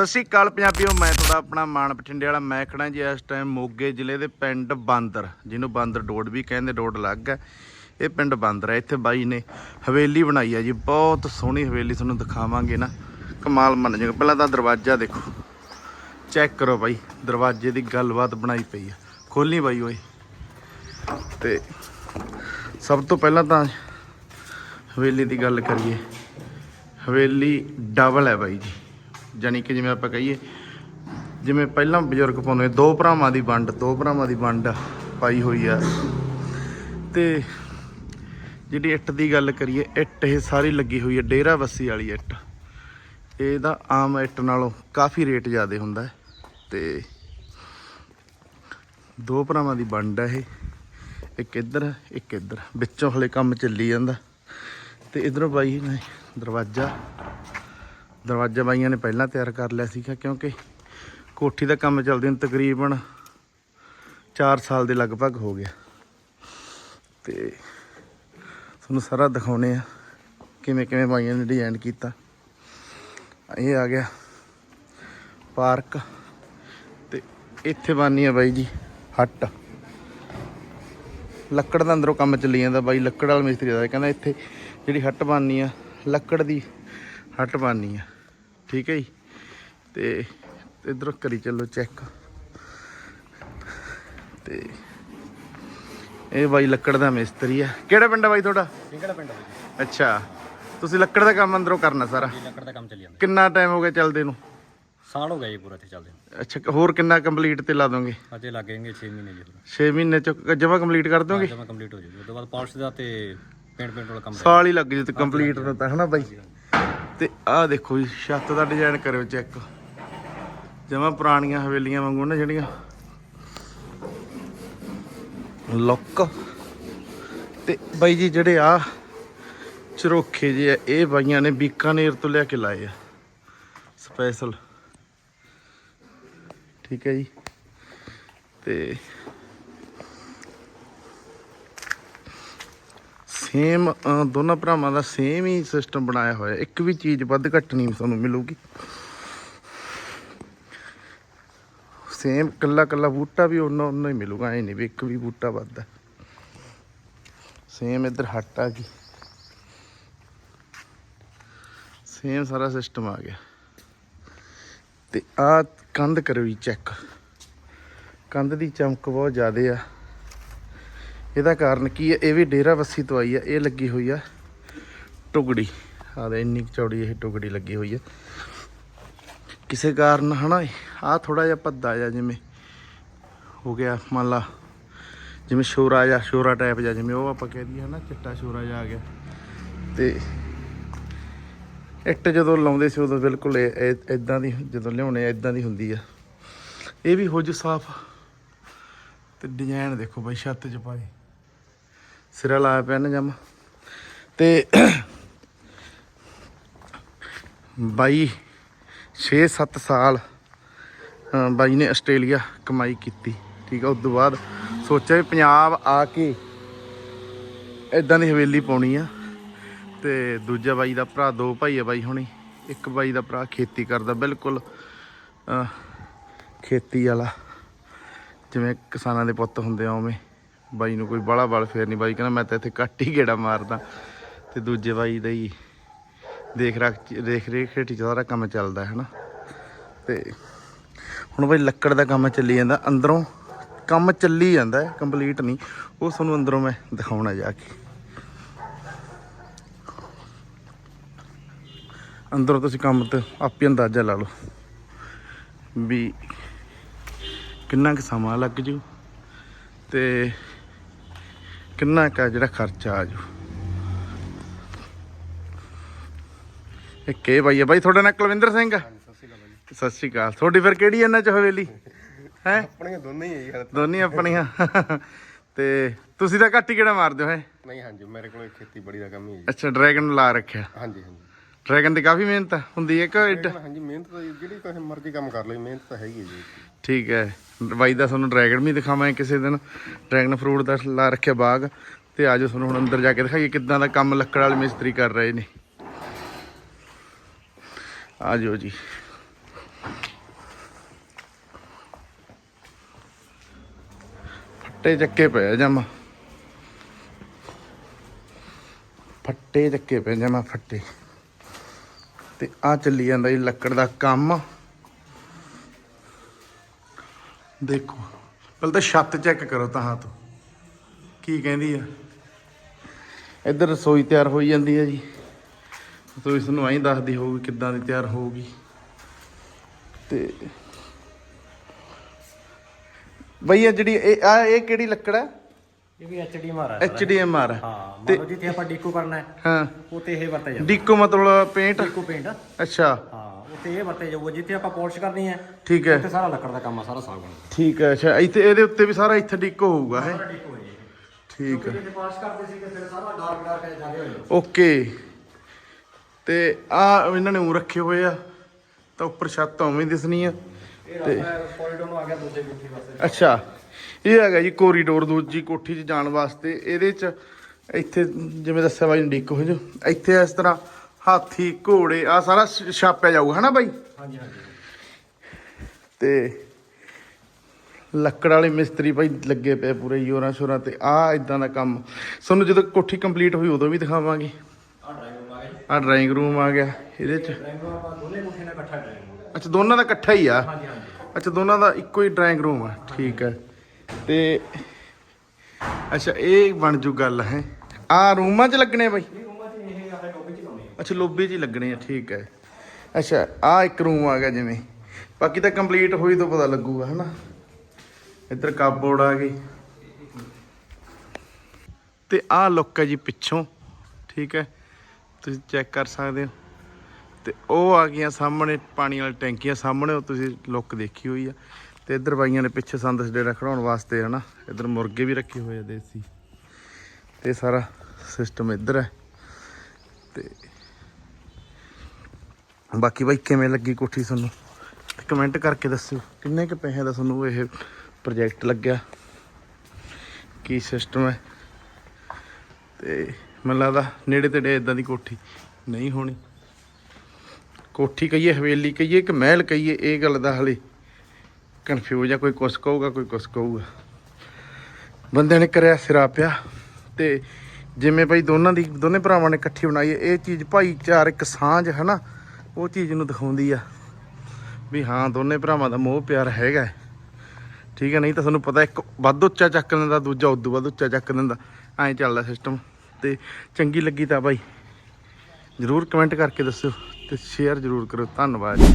ਸਤਿ ਸ਼੍ਰੀ ਅਕਾਲ ਪੰਜਾਬੀਓ, ਮੈਂ ਤੁਹਾਡਾ ਆਪਣਾ ਮਾਨ ਬਠਿੰਡੇ ਵਾਲਾ, ਮੈਂ ਖੜਾ ਜੀ ਇਸ ਟਾਈਮ ਮੋਗੇ ਜ਼ਿਲ੍ਹੇ ਦੇ ਪਿੰਡ ਬਾਂਦਰ, ਜਿਹਨੂੰ ਬਾਂਦਰ ਡੋੜ ਵੀ ਕਹਿੰਦੇ ਡੋੜ ਲੱਗ ਹੈ। ਇਹ ਪਿੰਡ ਬਾਂਦਰ ਹੈ, ਇੱਥੇ ਬਾਈ ਨੇ ਹਵੇਲੀ ਬਣਾਈ ਹੈ ਜੀ, ਬਹੁਤ ਸੋਹਣੀ ਹਵੇਲੀ ਤੁਹਾਨੂੰ ਦਿਖਾਵਾਂਗੇ ਨਾ। ਕਮਾਲ ਮੰਨ ਜਾਏਗਾ ਪਹਿਲਾਂ ਤਾਂ ਦਰਵਾਜ਼ਾ ਦੇਖੋ। ਚੈੱਕ ਕਰੋ ਬਾਈ, ਦਰਵਾਜ਼ੇ ਦੀ ਗੱਲਬਾਤ ਬਣਾਈ ਪਈ ਆ ਖੋਲਣੀ ਬਾਈ ਓਏ। ਤੇ ਸਭ ਤੋਂ ਪਹਿਲਾਂ ਤਾਂ ਹਵੇਲੀ ਦੀ ਗੱਲ ਕਰੀਏ। ਹਵੇਲੀ ਡਬਲ ਹੈ ਬਾਈ ਜੀ। ਜਾਣੀ ਕਿ ਜਿਵੇਂ ਆਪਾਂ ਕਹੀਏ, ਜਿਵੇਂ ਪਹਿਲਾਂ ਬਜ਼ੁਰਗ ਪਾਉਂਦੇ ਦੋ ਭਰਾਵਾਂ ਦੀ ਵੰਡ, ਦੋ ਭਰਾਵਾਂ ਦੀ ਵੰਡ ਪਾਈ ਹੋਈ ਆ। ਤੇ ਜਿਹੜੀ ਇੱਟ ਦੀ ਗੱਲ ਕਰੀਏ, ਇੱਟ ਇਹ ਸਾਰੀ ਲੱਗੀ ਹੋਈ ਹੈ ਡੇਰਾ ਬੱਸੀ ਵਾਲੀ ਇੱਟ। ਇਹਦਾ ਆਮ ਇੱਟ ਨਾਲੋਂ ਕਾਫੀ ਰੇਟ ਜ਼ਿਆਦਾ ਹੁੰਦਾ ਹੈ। ਤੇ ਦੋ ਭਰਾਵਾਂ ਦੀ ਵੰਡ ਹੈ ਇਹ, ਇੱਕ ਇੱਧਰ ਇੱਕ ਇੱਧਰ। ਵਿੱਚੋਂ ਹਲੇ ਕੰਮ ਚੱਲੀ ਜਾਂਦਾ। ਤੇ ਇਧਰੋਂ ਬਾਈ ਨੇ ਦਰਵਾਜ਼ਾ। ਦਰਵਾਜ਼ਾ ਬਾਈਆਂ ਨੇ ਪਹਿਲਾਂ ਤਿਆਰ ਕਰ ਲਿਆ ਸੀਗਾ ਕਿਉਂਕਿ ਕੋਠੀ ਦਾ ਕੰਮ ਚੱਲਦੇ ਨੂੰ ਤਕਰੀਬਨ 4 ਸਾਲ ਦੇ ਲਗਭਗ ਹੋ ਗਿਆ ਤੇ ਤੁਹਾਨੂੰ ਸਾਰਾ ਦਿਖਾਉਨੇ ਆ ਕਿਵੇਂ ਕਿਵੇਂ ਬਾਈਆਂ ਨੇ ਡਿਜ਼ਾਈਨ ਕੀਤਾ। ਇਹ ਆ ਗਿਆ ਪਾਰਕ ਤੇ ਇੱਥੇ ਬਾਨੀ ਆ ਬਾਈ ਜੀ ਹੱਟ। ਲੱਕੜ ਦਾ ਅੰਦਰੋਂ ਕੰਮ ਚੱਲੀ ਜਾਂਦਾ ਬਾਈ, ਲੱਕੜ ਵਾਲਾ ਮਿਸਤਰੀ ਦਾ ਕਹਿੰਦਾ ਇੱਥੇ ਜਿਹੜੀ ਹੱਟ ਬਣਨੀ ਆ, ਲੱਕੜ ਦੀ ਹੱਟ ਬਣਨੀ ਆ। ਠੀਕ ਹੈ ਜੀ। ਤੇ ਇਧਰੋਂ ਕਰੀ ਚੱਲੋ ਚੈੱਕ ਤੇ ਇਹ ਬਾਈ ਲੱਕੜ ਦਾ ਮਿਸਤਰੀ ਆ। ਕਿਹੜਾ ਪਿੰਡ ਆ ਬਾਈ ਤੁਹਾਡਾ? ਕਿਹੜਾ ਪਿੰਡ ਅੱਛਾ। ਤੁਸੀਂ ਲੱਕੜ ਦਾ ਕੰਮ ਅੰਦਰੋਂ ਕਰਨਾ ਸਾਰਾ? ਲੱਕੜ ਦਾ ਕੰਮ ਚੱਲੀ ਜਾਂਦਾ। ਕਿੰਨਾ ਟਾਈਮ ਹੋ ਗਿਆ ਚੱਲਦੇ ਨੂੰ? ਸਾਲ ਹੋ ਗਿਆ ਜੀ ਪੂਰਾ ਇੱਥੇ ਚੱਲਦੇ। ਅੱਛਾ ਹੋਰ ਕਿੰਨਾ ਕੰਪਲੀਟ ਤੇ ਲਾ ਦੋਗੇ? ਅਜੇ ਲੱਗेंगे 6 ਮਹੀਨੇ ਜੀ ਪੂਰਾ। 6 ਮਹੀਨੇ ਚ ਜਮਾ ਕੰਪਲੀਟ ਕਰ ਦੋਗੇ? ਜਮਾ ਕੰਪਲੀਟ ਹੋ ਜੂਗੀ ਉਸ ਤੋਂ ਬਾਅਦ ਪਾਲਿਸ਼ ਦਾ ਤੇ ਪੇਂਟ ਪੇਂਟ ਵਾਲਾ ਕੰਮ ਸਾਲ ਹੀ ਲੱਗ ਜੇ ਤੇ ਕੰਪਲੀਟ ਦਾ ਤਾਂ ਹਨਾ ਬਾਈ? ਤੇ ਆਹ ਦੇਖੋ ਜੀ, ਛੱਤ ਦਾ ਡਿਜ਼ਾਈਨ ਕਰਿਓ ਚੈੱਕ ਜਮਾ ਪੁਰਾਣੀਆਂ ਹਵੇਲੀਆਂ ਵਾਂਗੂ ਨਾ ਜਿਹੜੀਆਂ। ਲੁੱਕ ਤੇ ਬਾਈ ਜੀ, ਜਿਹੜੇ ਆ ਚਰੋਖੇ ਜੇ ਆ, ਇਹ ਬਾਈਆਂ ਨੇ ਬੀਕਾਨੇਰ ਤੋਂ ਲਿਆ ਕੇ ਲਾਏ ਆ। ਸਪੈਸ਼ਲ ਠੀਕ ਹੈ ਜੀ। ਤੇ ਸੇਮ ਦੋਨਾਂ ਭਰਾਵਾਂ ਦਾ ਸੇਮ ਹੀ ਸਿਸਟਮ ਬਣਾਇਆ ਹੋਇਆ ਇੱਕ ਵੀ ਚੀਜ਼ ਵੱਧ ਘੱਟ ਨਹੀਂ ਤੁਹਾਨੂੰ ਮਿਲੂਗੀ। ਸੇਮ ਕੱਲਾ ਕੱਲਾ ਬੂਟਾ ਵੀ ਉਹਨਾਂ ਉਹਨਾਂ ਹੀ ਮਿਲੂਗਾ, ਐ ਨਹੀਂ ਵੀ ਇੱਕ ਵੀ ਬੂਟਾ ਵੱਧ ਹੈ। ਸੇਮ ਇੱਧਰ ਹੱਟ ਆ ਗਈ। ਸੇਮ ਸਾਰਾ ਸਿਸਟਮ ਆ ਗਿਆ। ਤੇ ਆ ਕੰਧ ਕਰੋ ਜੀ ਚੈੱਕ ਕੰਧ ਦੀ ਚਮਕ ਬਹੁਤ ਜ਼ਿਆਦਾ ਆ। ਇਹਦਾ ਕਾਰਨ ਕੀ ਹੈ? ਇਹ ਵੀ ਡੇਰਾ ਵੱਸੀ ਤੋਂ ਆਈ ਹੈ। ਇਹ ਲੱਗੀ ਹੋਈ ਆ ਟੁਗੜੀ ਆ ਦੇ ਇੰਨੀ ਕੁ ਚੌੜੀ ਇਹ ਟੁਗੜੀ ਲੱਗੀ ਹੋਈ ਹੈ ਕਿਸੇ ਕਾਰਨ ਹਨਾ ਆ ਥੋੜਾ ਜਿਹਾ ਭੱਦਾ ਜਿਹਾ ਜਿਵੇਂ ਹੋ ਗਿਆ, ਮੰਨ ਲਾ ਜਿਵੇਂ ਸ਼ੋਰਾ ਜਾਂ ਸ਼ੋਰਾ ਟਾਈਪ ਜਾਂ ਜਿਵੇਂ ਉਹ ਆਪਾਂ ਕਹਿ ਦਈਏ ਹਨਾ, ਚਿੱਟਾ ਸ਼ੋਰਾ ਜਿਹਾ ਆ ਗਿਆ। ਤੇ ਇੱਟ ਜਦੋਂ ਲਾਉਂਦੇ ਸੀ, ਉਦੋਂ ਬਿਲਕੁਲ ਇਦਾਂ ਦੀ ਜਦੋਂ ਲਿਆਉਣੇ ਇਦਾਂ ਦੀ ਹੁੰਦੀ ਆ। ਇਹ ਵੀ ਹੋ ਸਾਫ਼। ਤੇ ਡਿਜ਼ਾਈਨ ਦੇਖੋ ਬਾਈ, ਛੱਤ 'ਚ ਪਾਏ। ਸਿਰਾ ਲਾਇਆ ਪਿਆ ਨਾ ਜਮ। ਤੇ ਬਾਈ 6-7 ਸਾਲ ਬਾਈ ਨੇ ਆਸਟ੍ਰੇਲੀਆ ਕਮਾਈ ਕੀਤੀ, ਠੀਕ ਆ, ਉਸ ਤੋਂ ਬਾਅਦ ਸੋਚਿਆ ਵੀ ਪੰਜਾਬ ਆ ਕੇ ਇਦਾਂ ਦੀ ਹਵੇਲੀ ਪਾਉਣੀ ਆ। ਤੇ ਦੂਜਾ ਬਾਈ ਦਾ ਭਰਾ, ਦੋ ਭਾਈ ਆ ਬਾਈ ਹੁਣੀ, ਇੱਕ ਬਾਈ ਦਾ ਭਰਾ ਖੇਤੀ ਕਰਦਾ, ਬਿਲਕੁਲ ਖੇਤੀ ਵਾਲਾ, ਜਿਵੇਂ ਕਿਸਾਨਾਂ ਦੇ ਪੁੱਤ ਹੁੰਦੇ ਆ ਉਵੇਂ। ਬਾਈ ਨੂੰ ਕੋਈ ਬਾਲਾ ਬਾਲ ਫੇਰ ਨਹੀਂ ਬਾਈ ਕਹਿੰਦਾ, ਮੈਂ ਤਾਂ ਇੱਥੇ ਘੱਟ ਹੀ ਗੇੜਾ ਮਾਰਦਾ। ਤੇ ਦੂਜੇ ਬਾਈ ਦਾ ਹੀ ਦੇਖ ਰੱਖ, ਦੇਖ ਰੇਖ ਹੇਠ ਸਾਰਾ ਕੰਮ ਚੱਲਦਾ ਹੈ ਨਾ ਤੇ ਹੁਣ ਬਾਈ ਲੱਕੜ ਦਾ ਕੰਮ ਚੱਲੀ ਜਾਂਦਾ, ਅੰਦਰੋਂ ਕੰਮ ਚੱਲੀ ਜਾਂਦਾ ਹੈ ਕੰਪਲੀਟ ਨਹੀਂ। ਉਹ ਤੁਹਾਨੂੰ ਅੰਦਰੋਂ ਮੈਂ ਦਿਖਾਉਣਾ ਜਾ ਕੇ। ਅੰਦਰੋਂ ਤੁਸੀਂ ਕੰਮ ਤੇ ਆਪੇ ਅੰਦਾਜ਼ਾ ਲਾ ਲਓ ਵੀ ਕਿੰਨਾ ਕੁ ਸਮਾਂ ਲੱਗ ਜੂ। ਤੇ ਕਿੰਨਾ ਕੁ ਜਿਹੜਾ ਖਰਚਾ ਆ ਜੂ? ਇਹ ਕੇ ਬਾਈ ਆ। ਬਾਈ ਤੁਹਾਡਾ ਨਾਂ ਕੁਲਵਿੰਦਰ ਸਿੰਘ ਆ? ਸਤਿ ਸ਼੍ਰੀ ਅਕਾਲ ਤੁਹਾਡੀ ਫਿਰ ਕਿਹੜੀ ਇਹਨਾਂ ਚ ਹਵੇਲੀ? ਹੈ? ਆਪਣੀਆਂ ਦੋਨੇ ਹੀ ਹੈ ਯਾਰ ਦੋਨੀ ਆਪਣੀਆਂ। ਤੇ ਤੁਸੀਂ ਤਾਂ ਘੱਟ ਹੀ ਕਿਹੜਾ ਮਾਰਦੇ ਹੋ ਹੈ? ਨਹੀਂ ਹਾਂਜੀ ਮੇਰੇ ਕੋਲ ਖੇਤੀਬਾੜੀ ਦਾ ਕੰਮ ਹੀ ਹੈ ਅੱਛਾ ਡਰੈਗਨ ਲਾ ਰੱਖਿਆ। ਹਾਂਜੀ ਹਾਂਜੀ। ਡਰੈਗਨ ਦੀ ਕਾਫੀ ਮਿਹਨਤ ਹੁੰਦੀ ਹੈ ਕਿ ਹਾਂਜੀ ਮਿਹਨਤ ਤਾਂ ਜਿਹੜੀ ਕਿਸੇ ਮਰਜ਼ੀ ਕੰਮ ਕਰ ਲਈ ਮਿਹਨਤ ਤਾਂ ਹੈਗੀ ਹੈ ਜੀ। ਠੀਕ ਹੈ। ਬਾਈ ਦਾ ਤੁਹਾਨੂੰ ਡਰੈਗਨ ਵੀ ਦਿਖਾਵਾਂ ਕਿਸੇ ਦਿਨ। ਡਰੈਗਨ ਫਰੂਟ ਦਾ ਲਾ ਰੱਖਿਆ ਬਾਗ। ਤੇ ਆਜੋ ਤੁਹਾਨੂੰ ਹੁਣ ਅੰਦਰ ਜਾ ਕੇ ਦਿਖਾਈਏ ਕਿੱਦਾਂ ਦਾ ਕੰਮ ਲੱਕੜ ਵਾਲੇ ਮਿਸਤਰੀ ਕਰ ਰਹੇ ਨੇ। ਆਜੋ ਜੀ। ਫੱਟੇ ਚੱਕੇ ਪਏ ਜਮਾ। ਫੱਟੇ ਚੱਕੇ ਪਏ ਜਮਾ ਫੱਟੇ। ਤੇ ਆ ਚੱਲੀ ਜਾਂਦਾ ਜੀ ਲੱਕੜ ਦਾ ਕੰਮ। ਦੇਖੋ। ਪਹਿਲਾਂ ਤਾਂ ਛੱਤ ਚੈੱਕ ਕਰੋ ਤਾਂ ਤੋਂ ਕੀ ਕਹਿੰਦੀ ਆ? ਇੱਧਰ ਰਸੋਈ ਤਿਆਰ ਹੋਈ ਜਾਂਦੀ ਹੈ ਜੀ। ਰਸੋਈ ਤੁਹਾਨੂੰ ਐਂ ਦੱਸਦੀ ਹੋਊਗੀ ਕਿੱਦਾਂ ਦੀ ਤਿਆਰ ਹੋਊਗੀ। ਤੇ ਬਈ ਇਹ ਜਿਹੜੀ ਇਹ ਆ ਇਹ ਕਿਹੜੀ ਲੱਕੜ ਹੈ ਇਹ ਵੀ ਐਚਡੀਐਮਆਰ ਹੈ ਐਚਡੀਐਮਆਰ ਹਾਂ ਮੰਨ ਲਓ ਜਿੱਥੇ ਆਪਾਂ ਡੀਕੋ ਕਰਨਾ ਹੈ ਹਾਂ। ਉੱਥੇ ਇਹ ਵਰਤੇ ਜਾਂਦਾ। ਡੀਕੋ ਮਤਲਬ ਪੇਂਟ ਡੀਕੋ ਪੇਂਟ ਅੱਛਾ। ਹਾਂ। ਉੱਥੇ ਇਹ ਵਰਤੇ ਜਾਊਗਾ ਜਿੱਥੇ ਆਪਾਂ ਪਾਲਿਸ਼ ਕਰਨੀ ਹੈ ਠੀਕ ਹੈ। ਉੱਥੇ ਸਾਰਾ ਲੱਕੜ ਦਾ ਕੰਮ ਆ ਸਾਰਾ ਸਾਗਵਾਨ ਠੀਕ ਹੈ ਅੱਛਾ ਇੱਥੇ ਇਹਦੇ ਉੱਤੇ ਵੀ ਸਾਰਾ ਇੱਥੇ ਡੀਕੋ ਹੋਊਗਾ ਹੈ? ਸਾਰਾ ਡੀਕੋ ਹੈ ਜੀ। ਠੀਕ ਹੈ। ਜਿੱਥੇ ਪਾਲਿਸ਼ ਕਰਦੇ ਸੀ ਫਿਰ ਸਾਰਾ ਡਾਰਕ ਡਾਰਕ ਜਾਂਦੇ ਹੋਏ ਓਕੇ। ਤੇ ਆ ਇਹਨਾਂ ਨੇ ਉਹ ਰੱਖੇ ਹੋਏ ਆ ਤਾਂ ਉੱਪਰ ਛੱਤ ਉਵੇਂ ਹੀ ਦਿਸਣੀ ਆ। ਇਹ ਆਪਣਾ ਕੋਰੀਡੋਰ ਨੂੰ ਆ ਗਿਆ ਦੂਜੇ ਕੋਠੀ ਵਾਸਤੇ ਅੱਛਾ ਇਹ ਹੈਗਾ ਜੀ ਕੋਰੀਡੋਰ ਦੂਜੀ ਕੋਠੀ 'ਚ ਜਾਣ ਵਾਸਤੇ। ਇਹਦੇ 'ਚ ਇੱਥੇ ਜਿਵੇਂ ਦੱਸਿਆ ਬਾਈ ਨੇ ਡਿੱਕ ਹੋ ਜੋ ਇੱਥੇ ਇਸ ਤਰ੍ਹਾਂ ਹਾਥੀ ਘੋੜੇ ਆ ਸਾਰਾ ਛਾਪਿਆ ਜਾਊਗਾ ਹਨਾ ਬਾਈ? ਹਾਂਜੀ ਹਾਂਜੀ। ਤੇ ਲੱਕੜ ਵਾਲੇ ਮਿਸਤਰੀ ਭਾਈ ਲੱਗੇ ਪਏ ਪੂਰੇ ਜੋਰਾਂ ਸ਼ੋਰਾਂ ਤੇ। ਆ ਇਦਾਂ ਦਾ ਕੰਮ। ਤੁਹਾਨੂੰ ਜਦੋਂ ਕੋਠੀ ਕੰਪਲੀਟ ਹੋਈ ਉਦੋਂ ਵੀ ਦਿਖਾਵਾਂਗੇ। ਆ ਡਰਾਈਵਰ ਡਰਾਇੰਗ ਰੂਮ ਆ ਗਿਆ ਇਹਦੇ 'ਚ। ਡਰਾਈਵਰ ਆਪਾਂ ਦੋਨੇ ਕੋਠੇ ਨਾਲ ਇਕੱਠਾ ਡਰਾਈਵਰ ਅੱਛਾ ਦੋਨਾਂ ਦਾ ਇਕੱਠਾ ਹੀ ਆ? ਹਾਂਜੀ ਹਾਂਜੀ। ਅੱਛਾ ਦੋਨਾਂ ਦਾ ਇੱਕੋ ਹੀ ਡਰਾਇੰਗ ਰੂਮ ਆ। ਠੀਕ ਹੈ ਤੇ ਅੱਛਾ ਇਹ ਬਣ ਜੂ ਗੱਲ ਹੈ। ਆ ਰੂਮਾਂ 'ਚ ਲੱਗਣੇ ਬਾਈ ਇਹ ਰੂਮਾਂ 'ਚ ਇਹ ਆਪਣੇ ਟੋਪੀ 'ਚ ਲਾਉਣੇ ਆ ਅੱਛਾ, ਲੋਬੀ 'ਚ ਹੀ ਲੱਗਣੇ ਆ, ਠੀਕ ਹੈ। ਅੱਛਾ ਆ ਇੱਕ ਰੂਮ ਆ ਗਿਆ ਜਿਵੇਂ। ਬਾਕੀ ਤਾਂ ਕੰਪਲੀਟ ਹੋਈ ਤੋਂ ਪਤਾ ਲੱਗੂਗਾ, ਹਨਾ। ਇੱਧਰ ਕਾਪਬੋਰਡ ਆ ਗਈ। ਤੇ ਆ ਲੁੱਕ ਹੈ ਜੀ ਪਿੱਛੋਂ, ਠੀਕ ਹੈ। ਤੁਸੀਂ ਚੈੱਕ ਕਰ ਸਕਦੇ ਹੋ। ਤੇ ਉਹ ਆ ਗਈਆਂ ਸਾਹਮਣੇ, ਪਾਣੀ ਵਾਲੀ ਟੈਂਕੀਆਂ ਸਾਹਮਣੇ, ਉਹ ਤੁਸੀਂ ਲੁੱਕ ਦੇਖੀ ਹੋਈ ਆ। ਤੇ ਇੱਧਰ ਬਾਈਆਂ ਨੇ ਪਿੱਛੇ ਸੰਦਸ ਡੇਰਾ ਖੜਾਉਣ ਵਾਸਤੇ, ਹਨਾ। ਇੱਧਰ ਮੁਰਗੇ ਵੀ ਰੱਖੇ ਹੋਏ ਆ ਦੇਸੀ। ਤੇ ਸਾਰਾ ਸਿਸਟਮ ਇੱਧਰ ਹੈ। ਤੇ ਬਾਕੀ ਬਾਈ, ਕਿਵੇਂ ਲੱਗੀ ਕੋਠੀ ਤੁਹਾਨੂੰ? ਕਮੈਂਟ ਕਰਕੇ ਦੱਸਿਓ। ਕਿੰਨੇ ਕੁ ਪੈਸੇ ਦਾ ਤੁਹਾਨੂੰ ਇਹ ਪ੍ਰੋਜੈਕਟ ਲੱਗਿਆ? ਕੀ ਸਿਸਟਮ ਹੈ? ਤੇ ਮੈਨੂੰ ਲੱਗਦਾ ਨੇੜੇ ਤੇੜੇ ਇਦਾਂ ਦੀ ਕੋਠੀ ਨਹੀਂ ਹੋਣੀ। ਕੋਠੀ ਕਹੀਏ, ਹਵੇਲੀ ਕਹੀਏ, ਕਿ ਮਹਿਲ ਕਹੀਏ, ਇਹ ਗੱਲ ਦਾ ਹਲੇ ਕਨਫਿਊਜ਼ ਆ। ਕੋਈ ਕੁਛ ਕਹੂਗਾ, ਕੋਈ ਕੁਛ ਕਹੂਗਾ। ਬੰਦਿਆਂ ਨੇ ਕਰਿਆ ਸਿਰਾ ਪਿਆ। ਤੇ ਜਿਵੇਂ ਭਾਈ ਦੋਨਾਂ ਦੀ, ਦੋਨੇ ਭਰਾਵਾਂ ਨੇ ਇਕੱਠੀ ਬਣਾਈ ਹੈ। ਇਹ ਚੀਜ਼ ਭਾਈਚਾਰਕ ਸਾਂਝ ਹੈ ਨਾ। ਉਹ ਚੀਜ਼ ਨੂੰ ਦਿਖਾਉਂਦੀ ਆ ਵੀ ਹਾਂ, ਦੋਨੇ ਭਰਾਵਾਂ ਦਾ ਮੋਹ ਪਿਆਰ ਹੈਗਾ ਠੀਕ ਹੈ, ਨਹੀਂ ਤਾਂ ਤੁਹਾਨੂੰ ਪਤਾ ਇੱਕ ਵੱਧ ਉੱਚਾ ਚੱਕ ਲੈਂਦਾ, ਦੂਜਾ ਉਦੋਂ ਵੱਧ ਉੱਚਾ ਚੱਕ ਦਿੰਦਾ ਐਂ ਚੱਲਦਾ ਸਿਸਟਮ ਤੇ ਚੰਗੀ ਲੱਗੀ ਤਾਂ ਬਾਈ, ਜਰੂਰ ਕਮੈਂਟ ਕਰਕੇ ਦੱਸਿਓ ਤੇ ਸ਼ੇਅਰ ਜਰੂਰ ਕਰੋ ਧੰਨਵਾਦ। ਜੀ